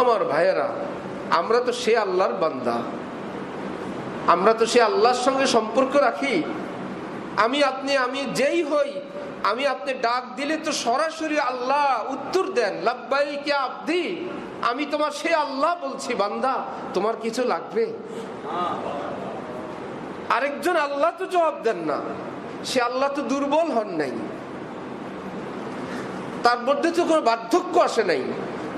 আমার ভাইয়েরা, আমরা তো সে আল্লাহর বান্দা। আমরা তো সে আল্লাহর সঙ্গে সম্পর্ক রাখি। আমি আপনি, আমি যেই হই, আমি আপনি ডাক দিলে তো সরাসরি আল্লাহ উত্তর দেন। লাব্বাই কে আব্দি? আমি তোমার সে আল্লাহ বলছি, বান্দা, তোমার কিছু লাগবে? আরেকজন আল্লাহ তো জবাব দেন না। সে আল্লাহ তো দুর্বল হন নাই। তার মধ্যে তো কোনো বার্ধক্য আসে নাই।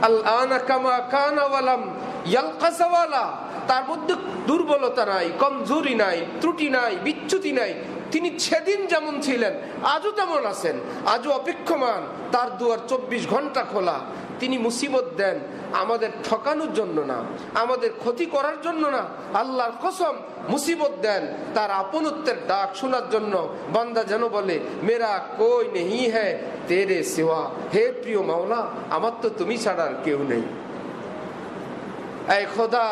الآن كما كان ولم يلقى سوالا তার মধ্যে দুর্বলতা নাই, কমজোরি নাই, ত্রুটি নাই, বিচ্যুতি নাই। তিনি সেদিন যেমন ছিলেন, আজও তেমন আছেন, আজও অপেক্ষমান। তার দুয়ার চব্বিশ ঘণ্টা খোলা। তিনি মুসিবত দেন, আমাদের ঠকানোর জন্য না, আমাদের ক্ষতি করার জন্য না। আল্লাহর কসম, মুসিবত দেন। তার আপনত্বের ডাক শোনার জন্য বান্দা যেন বলে, মেরা কই নেই হ্যাঁ তেরে সেওয়া। হে প্রিয় মাওলা, আমার তো তুমি ছাড়া আর কেউ নেই। এই খোদা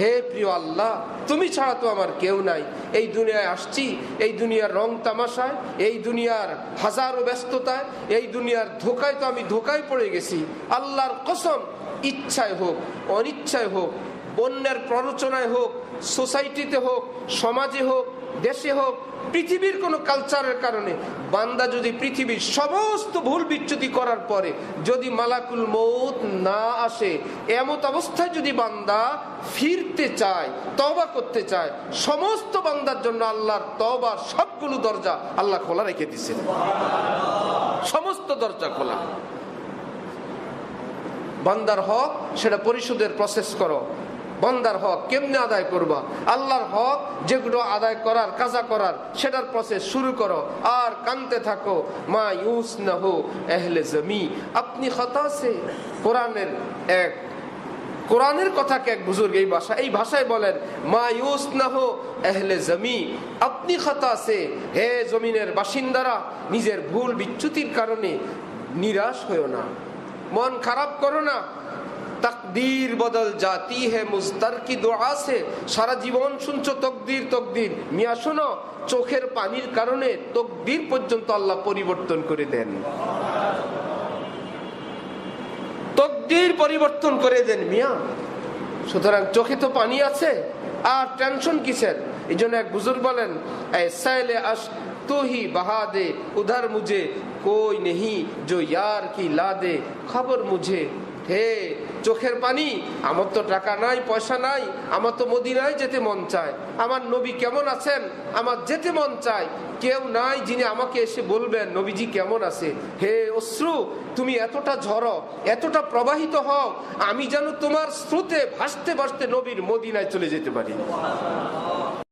হে প্রিয় আল্লাহ, তুমি ছাড়া তো আমার কেউ নাই। এই দুনিয়ায় আসছি, এই দুনিয়ার রং তামাশায়, এই দুনিয়ার হাজারো ব্যস্ততায়, এই দুনিয়ার ধোকায় তো আমি ধোকায় পড়ে গেছি। আল্লাহর কসম, ইচ্ছায় হোক, অনিচ্ছায় হোক বন্যার প্ররোচনায় হোক, সোসাইটিতে হোক, সমাজে হোক দেশে হোক, পৃথিবীর কোনো কালচারের কারণে, বান্দা যদি পৃথিবীর সমস্ত ভুল বিচ্যুতি করার পরে যদি মালাকুল মৌত না আসে, এমত অবস্থায় যদি বান্দা ফিরতে চায় তবা করতে চায়, সমস্ত বান্দার জন্য আল্লাহর তবার সবগুলো দরজা আল্লাহ খোলা রেখে দিছে সমস্ত দরজা খোলা। বান্দার হক, সেটা পরিশোধের প্রসেস করো। বান্দার হক কেমনে আদায় করবা? আল্লাহর হক যেগুলো আদায় করার, কাজা করার, সেটার প্রসেস শুরু করো। আর কানতে থাকো, মা ইউস না হো এহলে জমি। আপনি সে কোরআনের এক, কোরআনের কথাকে এক বুজুর্গ এই ভাষা, এই ভাষায় বলেন, মা ইউস না হো এহলে জমি। আপনি খতা সে হে জমিনের বাসিন্দারা, নিজের ভুল বিচ্যুতির কারণে নিরাশ হয়েও না। মন খারাপ করো না। তকদির বদল জাতি হে মুস্তার কি দোয়া সে। সারা জীবন শুনছো তকদির তকদির। মিয়া, শোনো, চোখের পানির কারণে তকদির পর্যন্ত আল্লাহ পরিবর্তন করে দেন। তকদির পরিবর্তন করে দেন মিয়া। সুতরাং চোখে তো পানি আছে, আর টেনশন কিসের? এই জন্য এক বুজুর বলেন তো হি বাহা দে উধার মুঝে কই নেহি জো ইয়ার কি লা দে খবর মুঝে হে চোখের পানি, আমার তো টাকা নাই, পয়সা নাই, আমার তো মদিনায় যেতে মন চায়। আমার নবী কেমন আছেন? আমার যেতে মন চায়। কেউ নাই যিনি আমাকে এসে বলবেন, নবীজি কেমন আছে? হে অশ্রু, তুমি এতটা ঝড়, এতটা প্রবাহিত হও, আমি যেন তোমার স্রোতে ভাসতে ভাসতে নবীর মদিনায় চলে যেতে পারি।